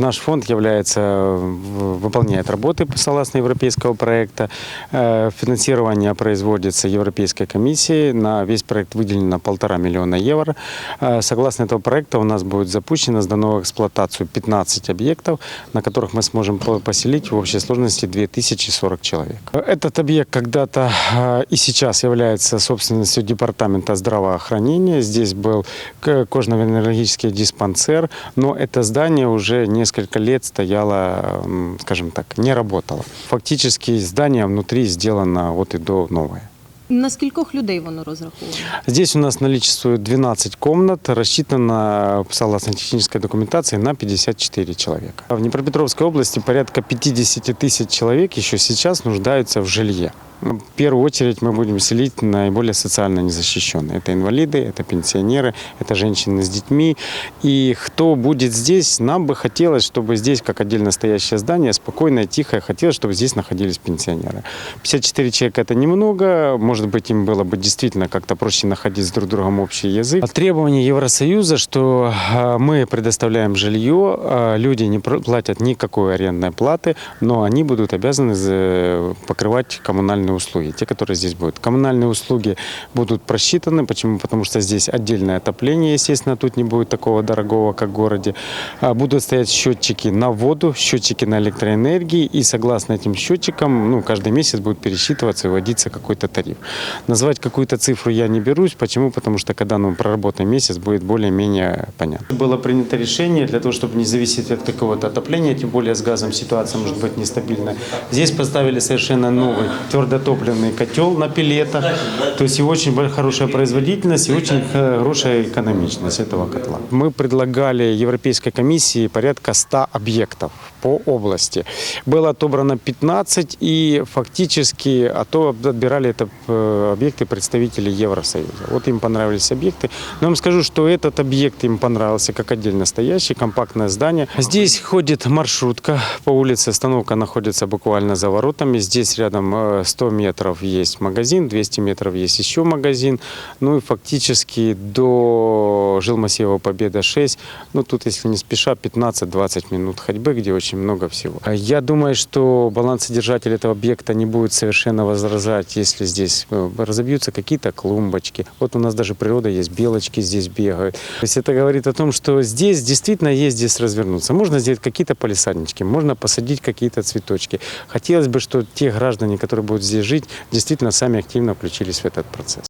Наш фонд является, выполняет работы согласно европейского проекта. Э, Финансирование производится Европейской комиссией. На весь проект выделено полтора миллиона евро. Э, Согласно этого проекта у нас будет запущено, сдано в эксплуатацию 15 объектов, на которых мы сможем по- поселить в общей сложности 2040 человек. Этот объект когда-то э, и сейчас является собственностью Департамента здравоохранения. Здесь был кожно-венерологический диспансер, но это здание уже несколько лет стояло, м, скажем так, не работало. Фактически здание внутри сделано от и до новое. На скількох людей воно розраховано? Здесь у нас наличествует 12 комнат, рассчитано, согласно технической документации, на 54 человека. В Днепропетровской области порядка 50 тысяч человек еще сейчас нуждаются в жилье. В первую очередь мы будем селить наиболее социально незащищенные. Это инвалиды, это пенсионеры, это женщины с детьми. И кто будет здесь, нам бы хотелось, чтобы здесь, как отдельно стоящее здание, спокойное, тихое, хотелось, чтобы здесь находились пенсионеры. 54 человека это немного, может быть, им было бы действительно как-то проще находить с друг другом общий язык. А Требование Евросоюза, что э, мы предоставляем жилье, э, люди не платят никакой арендной платы, но они будут обязаны за- покрывать коммунальные услуги, те, которые здесь будут. Коммунальные услуги будут просчитаны, почему? Потому что здесь отдельное отопление, естественно, тут не будет такого дорогого, как в городе. А Будут стоять счетчики на воду, счетчики на электроэнергии, и согласно этим счетчикам, ну, каждый месяц будет пересчитываться и вводиться какой-то тариф. Назвать какую-то цифру я не берусь. Почему? Потому что когда мы проработаем месяц, будет более-менее понятно. Было принято решение для того, чтобы не зависеть от какого-то отопления, тем более с газом ситуация может быть нестабильная. Здесь поставили совершенно новый твердотопливный котел на пилетах. То есть и очень хорошая производительность, и очень хорошая экономичность этого котла. Мы предлагали Европейской комиссии порядка 100 объектов по области. Было отобрано 15, и фактически а то отбирали это э, объекты представители Евросоюза. Вот им понравились объекты. Но я вам скажу, что этот объект им понравился как отдельно стоящий, компактное здание. Здесь ходит маршрутка по улице, остановка находится буквально за воротами. Здесь рядом э, 100 метров есть магазин, 200 метров есть еще магазин. Ну и фактически до жилмассива Победа 6, ну тут если не спеша, 15-20 минут ходьбы, где очень много всего. А Я думаю, что балансодержатель этого объекта не будет совершенно возражать, если здесь э, разобьются какие-то клумбочки. Вот у нас даже природа есть, белочки здесь бегают. То есть это говорит о том, что здесь действительно есть здесь развернуться. Можно сделать какие-то палисаднички, можно посадить какие-то цветочки. Хотелось бы, что те граждане, которые будут здесь жить, действительно сами активно включились в этот процесс.